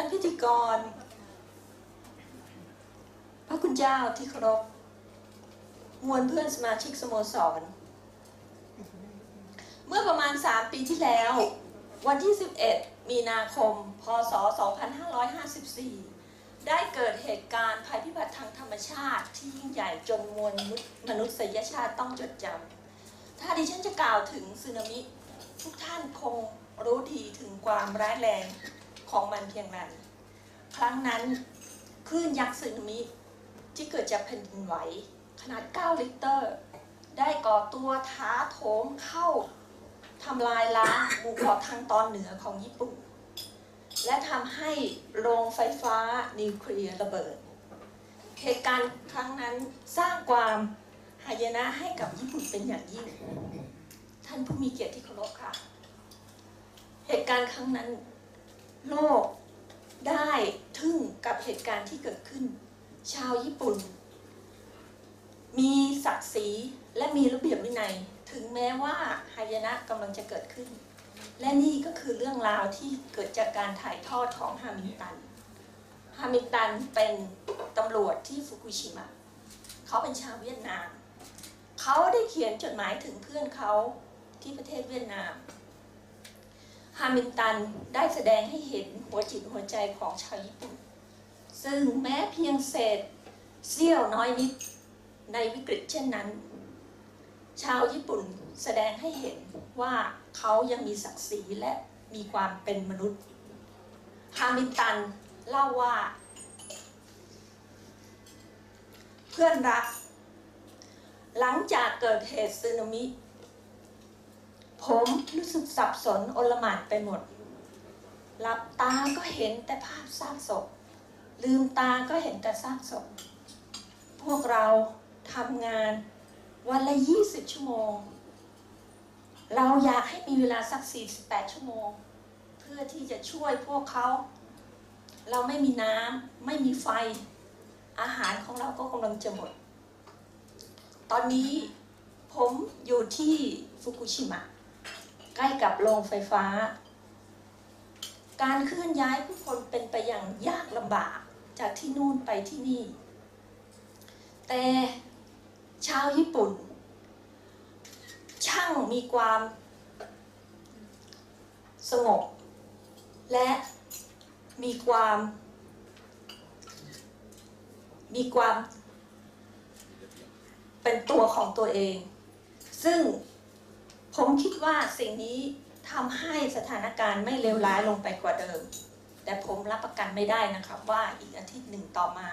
ท่านพิธีกร พระคุณเจ้าที่เคารพมวลเพื่อนสมาชิกสโมสร เมื่อประมาณ 3 ปีที่แล้ว วันที่ 11 มีนาคม พศ 2554 ได้เกิดเหตุการณ์ภัยพิบัติทางธรรมชาติที่ยิ่งใหญ่จนมวลมนุษยชาติต้องจดจำ ถ้าดิฉันจะกล่าวถึงสึนามิ ทุกท่านคงรู้ดีถึงความร้ายแรง ของมันเพียงไรครั้งนั้นคลื่นยักษ์สึนามิที่เกิดจากแผ่นดินไหว ขนาด 9 ลิตร ได้ก่อตัวท้าโถมเข้าทำลายล้างหมู่เกาะทางตอนเหนือของญี่ปุ่น และทำให้โรงไฟฟ้านิวเคลียร์ระเบิด เหตุการณ์ครั้งนั้นสร้างความหายนะให้กับญี่ปุ่นเป็นอย่างยิ่ง ท่านผู้มีเกียรติที่เคารพค่ะ เหตุการณ์ครั้งนั้น โลกได้ทึ่งกับเหตุการณ์ที่เกิดขึ้น ชาวญี่ปุ่น มีศักดิ์ศรีและมีระเบียบวินัย ถึงแม้ว่าหายนะกำลังจะเกิดขึ้น และนี่ก็คือเรื่องราวที่เกิดจากการถ่ายทอดของฮามิลตันฮามิลตันเป็นตำรวจที่ฟุกุชิมะเขาเป็นชาวเวียดนาม เขาได้เขียนจดหมายถึงเพื่อนเขาที่ประเทศเวียดนาม ฮามิลตันได้แสดงให้เห็นหัวจิตหัวใจของชาวญี่ปุ่น ซึ่งแม้เพียงเศษเสี้ยวน้อยนิดในวิกฤตเช่นนั้น ชาวญี่ปุ่นแสดงให้เห็นว่าเขายังมีศักดิ์ศรีและมีความเป็นมนุษย์ ฮามิลตันเล่าว่า เพื่อนรัก หลังจากเกิดเหตุสึนามิ ผมรู้สึกสับสนโอลหม่านไปหมด หลับตาก็เห็นแต่ภาพซากศพ ลืมตาก็เห็นแต่ซากศพ พวกเราทำงานวันละ 20 ชั่วโมง เราอยากให้มีเวลาสัก 48 ชั่วโมง เพื่อที่จะช่วยพวกเขา เราไม่มีน้ำไม่มีไฟ อาหารของเราก็กำลังจะหมด ตอนนี้ผมอยู่ที่ฟุกุชิมะ ใกล้กับโรงไฟฟ้า การเคลื่อนย้ายผู้คนเป็นไปอย่างยากลำบากจากที่นู่นไปที่นี่ แต่ชาวญี่ปุ่น ช่างมีความสงบ และมีความ มีความเป็นตัวของตัวเอง ซึ่ง ผมคิดว่าสิ่งนี้ทำให้สถานการณ์ไม่เลวร้ายลงไปกว่าเดิม แต่ผมรับประกันไม่ได้นะครับว่าอีกอาทิตย์หนึ่งต่อมา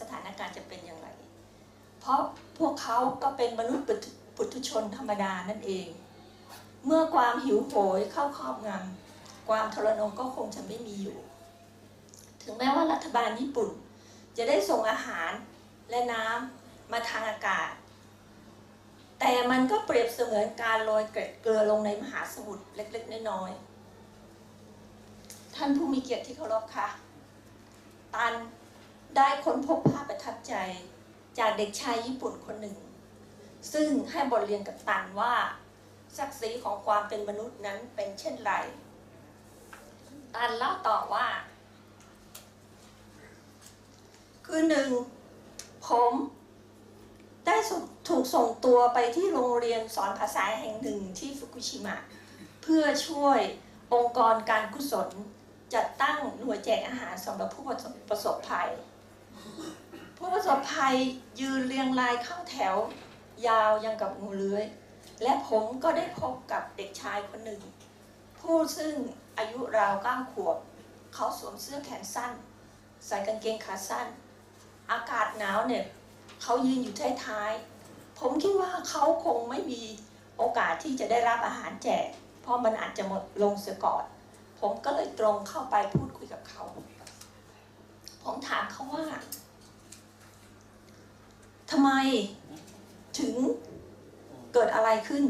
สถานการณ์จะเป็นอย่างไร เพราะพวกเขาก็เป็นมนุษย์ปุถุชนธรรมดานั่นเอง เมื่อความหิวโหยเข้าครอบงำความทรนงก็คงจะไม่มีอยู่ ถึงแม้ว่ารัฐบาลญี่ปุ่น จะได้ส่งอาหารและน้ำมาทางอากาศ แต่มันก็เปรียบเสมือนการโรยเกล็ดเกลือลงในมหาสมุทรเล็กๆ น้อยๆ ท่านผู้มีเกียรติที่เคารพค่ะตันได้ค้นพบภาพประทับใจจากเด็กชายญี่ปุ่นคนหนึ่ง ซึ่งให้บทเรียนกับตันว่าศักดิ์ศรีของความเป็นมนุษย์นั้นเป็นเช่นไร ตันเล่าต่อว่า คือหนึ่งผม ได้ถูกส่งตัวไปที่โรงเรียนสอนภาษาแห่งหนึ่งที่ฟุกุชิมะ เพื่อช่วยองค์กรการกุศล จัดตั้งหน่วยแจกอาหารสำหรับผู้ประสบภัย ผู้ประสบภัยยืนเรียงรายเข้าแถว ยาวยังกับงูเลื้อย และผมก็ได้พบกับเด็กชายคนหนึ่ง ผู้ซึ่งอายุราวเก้าขวบ เขาสวมเสื้อแขนสั้น ใส่กางเกงขาสั้น อากาศหนาวเนี่ย เขายืนอยู่ท้ายๆ ผมคิดว่าเขาคงไม่มีโอกาสที่จะได้รับอาหารแจก เพราะมันอาจจะหมดลงเสียก่อน ผมก็เลยตรงเข้าไปพูดคุยกับเขา ผมถามเขาว่าทำไมถึงเกิดอะไรขึ้น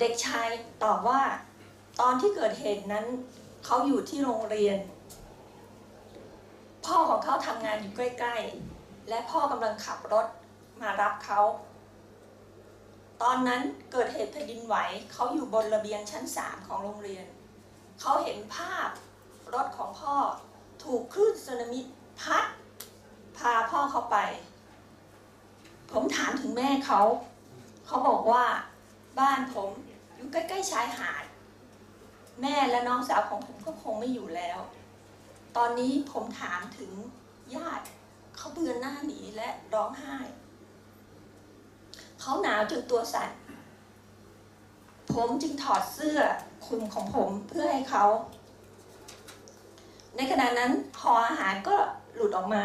เด็กชายตอบว่า ตอนที่เกิดเหตุนั้นเขาอยู่ที่โรงเรียน พ่อของเขาทำงานอยู่ใกล้ ๆ และพ่อกำลังขับรถมารับเขา ตอนนั้นเกิดเหตุแผ่นดินไหวเขาอยู่บนระเบียงชั้นสามของโรงเรียน เขาเห็นภาพรถของพ่อถูกคลื่นสึนามิพัดพาพ่อเขาไป ผมถามถึงแม่เขา เขาบอกว่าบ้านผมอยู่ใกล้ๆชายหาด แม่และน้องสาวของผมก็คงไม่อยู่แล้ว ตอนนี้ผมถามถึงญาติ เขาเบือนหน้าหนีและร้องไห้ เขาหนาวจนตัวสั่น ผมจึงถอดเสื้อคลุมของผมเพื่อให้เขา ในขณะนั้นห่ออาหารก็หลุดออกมา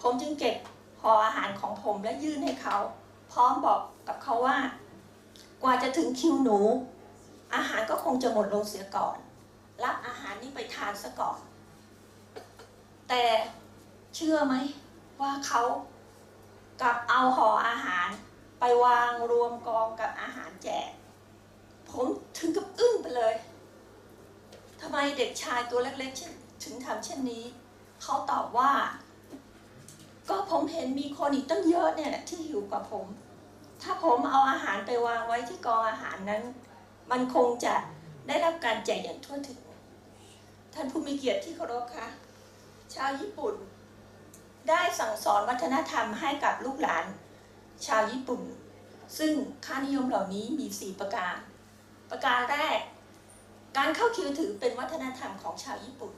ผมจึงเก็บห่ออาหารของผมและยื่นให้เขา พร้อมบอกกับเขาว่า กว่าจะถึงคิวหนู อาหารก็คงจะหมดลงเสียก่อน รับอาหารนี้ไปทานซะก่อน แต่ เชื่อไหมว่าเขากลับเอาห่ออาหารไปวางรวมกองกับอาหารแจก ผมถึงกับอึ้งไปเลยทำไมเด็กชายตัวเล็กๆถึงทำเช่นนี้ เขาตอบว่า ก็ผมเห็นมีคนอีกตั้งเยอะเนี่ยที่หิวกว่าผม ถ้าผมเอาอาหารไปวางไว้ที่กองอาหารนั้น มันคงจะได้รับการแจกอย่างทั่วถึง ท่านผู้มีเกียรติที่เคารพคะชาวญี่ปุ่น ได้สั่งสอนวัฒนธรรมให้กับลูกหลาน ชาวญี่ปุ่น ซึ่งค่านิยมเหล่านี้มี 4 ประการ ประการแรก การเข้าคิวถือเป็นวัฒนธรรมของชาวญี่ปุ่น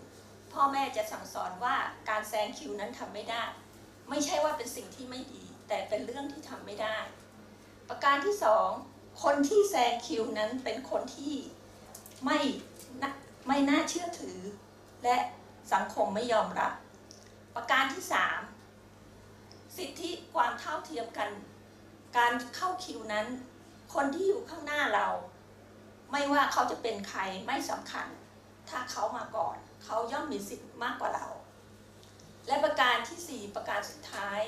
พ่อแม่จะสั่งสอนว่าการแซงคิวนั้นทำไม่ได้ ไม่ใช่ว่าเป็นสิ่งที่ไม่ดี แต่เป็นเรื่องที่ทำไม่ได้ ประการที่สองคนที่แซงคิวนั้นเป็นคนที่ไม่ไม่น่าเชื่อถือ และสังคมไม่ยอมรับ ประการที่สามสิทธิความเท่าเทียมกัน การเข้าคิวนั้น คนที่อยู่ข้างหน้าเรา ไม่ว่าเขาจะเป็นใครไม่สำคัญ ถ้าเขามาก่อน เขาย่อมมีสิทธิ์มากกว่าเรา และประการที่สี่ประการสุดท้าย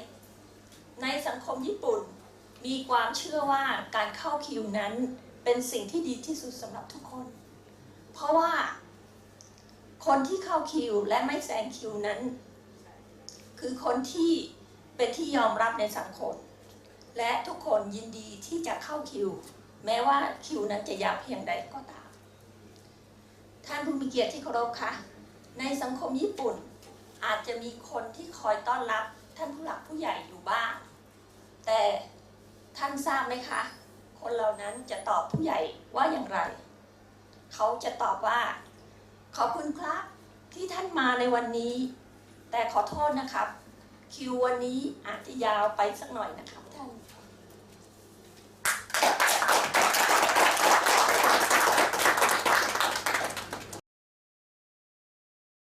ในสังคมญี่ปุ่นมีความเชื่อว่าการเข้าคิวนั้นเป็นสิ่งที่ดีที่สุดสำหรับทุกคน เพราะว่า คนที่เข้าคิวและไม่แซงคิวนั้น คือคนที่เป็นที่ยอมรับในสังคม และทุกคนยินดีที่จะเข้าคิว แม้ว่าคิวนั้นจะยาวเพียงใดก็ตาม ท่านผู้มีเกียรติที่เคารพคะในสังคมญี่ปุ่นอาจจะมีคนที่คอยต้อนรับท่านผู้หลักผู้ใหญ่อยู่บ้าง แต่ท่านทราบไหมคะ คนเหล่านั้นจะตอบผู้ใหญ่ว่าอย่างไร เขาจะตอบว่า ขอบคุณครับที่ท่านมาในวันนี้ แต่ขอโทษนะครับ คิววันนี้อาจจะยาวไปสักหน่อยนะครับ